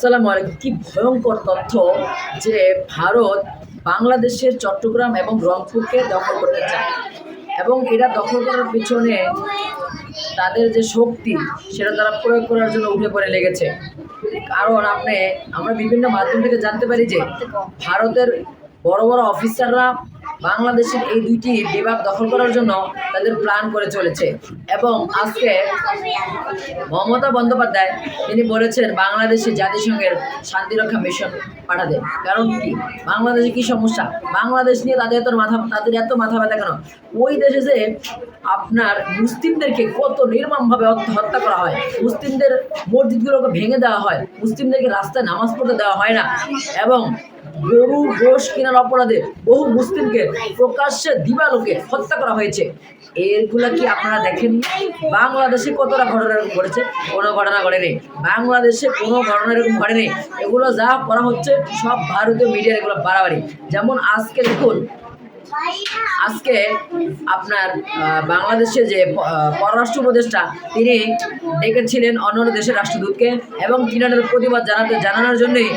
আসসালামু আলাইকুম। কি ভয়ঙ্কর তথ্য যে ভারত বাংলাদেশের চট্টগ্রাম এবং রংপুরকে দখল করতে চায় এবং এরা দখল করার পিছনে তাদের যে শক্তি, সেটা তারা প্রয়োগ করার জন্য উঠে পড়ে লেগেছে। কারণ আপনি, আমরা বিভিন্ন মাধ্যম থেকে জানতে পারি যে ভারতের বড় বড় অফিসাররা বাংলাদেশের এই দুইটি বিভাগ দখল করার জন্য তাদের প্ল্যান করে চলেছে। এবং আজকে মমতা বন্দ্যোপাধ্যায় তিনি বলেছেন, বাংলাদেশে জাতিসংঘের শান্তিরক্ষা মিশন পাঠাতে। কারণ কি? বাংলাদেশে কি সমস্যা? বাংলাদেশ নিয়ে তাদের এত মাথা, তাদের এত মাথা ব্যথা কেন? ওই দেশে যে আপনার মুসলিমদেরকে কত নির্মমভাবে হত্যা- করা হয়। মুসলিমদের মসজিদগুলোকে ভেঙে দেওয়া হয়। মুসলিমদেরকে রাস্তায় নামাজ পড়তে দেওয়া হয় না। এবং গরু, গোশ কেনার অপরাধে বহু মুসলিমকে প্রকাশ্যে দিবালোকে হত্যা করা হয়েছে। এরগুলা কি আপনারা দেখেন বাংলাদেশে কতটা ঘটনা এরকম ঘটেছে? কোনো ঘটনা ঘটেনি। বাংলাদেশে কোনো ঘটনা এরকম ঘটেনি। এগুলো যা করা হচ্ছে, সব ভারতীয় মিডিয়ার এগুলো বাড়াবাড়ি। যেমন আজকে দেখুন, আজকে আপনার বাংলাদেশে যে পররাষ্ট্র উপদেষ্টা তিনি ডেকেছিলেন অন্য দেশের রাষ্ট্রদূতকে এবং তিনাদের প্রতিবাদ জানাতে জানানোর জন্যই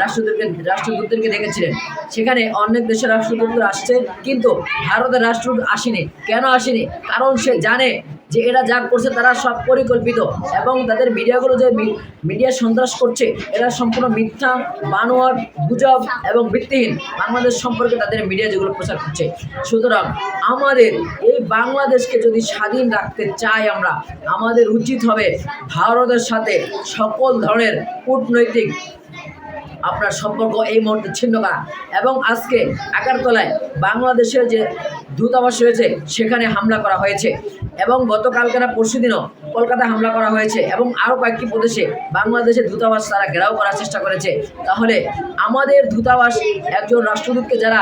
রাষ্ট্রদূতকে রাষ্ট্রদূতদেরকে দেখেছিলেন। সেখানে অনেক দেশের রাষ্ট্রদূতরা আসছে, কিন্তু ভারতের রাষ্ট্রদূত আসেনি। কেন আসেনি? কারণ সে জানে যে এরা যা করছে তারা সব পরিকল্পিত এবং তাদের মিডিয়াগুলো যে মিডিয়া সন্ত্রাস করছে, এরা সম্পূর্ণ মিথ্যা বানোয়ার গুজব এবং ভিত্তিহীন বাংলাদেশ সম্পর্কে তাদের মিডিয়া যেগুলো প্রচার করছে। সুতরাং আমাদের এই বাংলাদেশকে যদি স্বাধীন রাখতে চাই আমরা, আমাদের উচিত হবে ভারতের সাথে সকল ধরনের কূটনৈতিক আপনার সম্পর্ক এই মুহূর্তে ছিন্ন করা এবং আজকে আকারতলায় বাংলাদেশের যে দূতাবাস রয়েছে, সেখানে হামলা করা হয়েছে। এবং গতকালকে না পরশু দিনও কলকাতায় হামলা করা হয়েছে এবং আরও কয়েকটি প্রদেশে বাংলাদেশের দূতাবাস তারা ঘেরাও করার চেষ্টা করেছে। তাহলে আমাদের দূতাবাস একজন রাষ্ট্রদূতকে যারা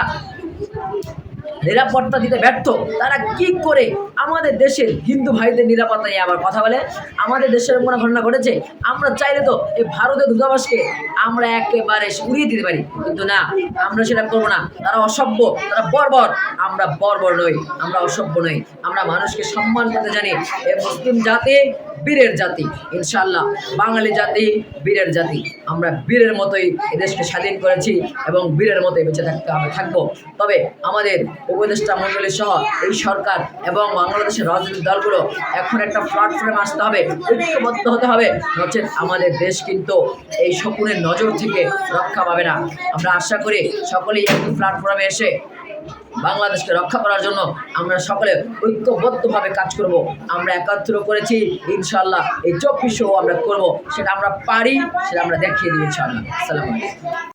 নিরাপত্তা দিতে ব্যর্থ। তারা কি করে আমাদের দেশের হিন্দু ভাইদের নিরাপত্তা নিয়ে আবার কথা বলে? আমাদের দেশের কোনো ঘটনা ঘটেছে। আমরা চাইলে তো এই ভারতের দূতাবাসকে আমরা একেবারে উড়িয়ে দিতে পারি। কিন্তু না, আমরা সেটা করব না। তারা অসভ্য, তারা বর্বর। আমরা বর্বর নই, আমরা অসভ্য নই। আমরা মানুষকে সম্মান করতে জানি। এই মুসলিম জাতি বীরের জাতি ইনশাল্লাহ বাঙালি জাতি বীরের জাতি। আমরা বীরের মতোই এদেশকে স্বাধীন করেছি এবং বীরের মতোই বেঁচে থাকতে হবে, থাকব। তবে আমাদের উপদেষ্টা মণ্ডলী সহ এই সরকার এবং বাংলাদেশের রাজনৈতিক দলগুলো এখন একটা প্ল্যাটফর্মে আসতে হবে, ঐক্যবদ্ধ হতে হবে। নচেত আমাদের দেশ কিন্তু এই শকুনের নজর থেকে রক্ষা পাবে না। আমরা আশা করি সকলেই একটি প্ল্যাটফর্মে এসে বাংলাদেশকে রক্ষা করার জন্য আমরা সকলে ঐক্যবদ্ধভাবে কাজ করব। আমরা একাত্র করেছি ইনশাল্লাহ এই চব্বিশও আমরা করব। সেটা আমরা পারি, সেটা আমরা দেখিয়ে দিই আসসালামু আলাইকুম।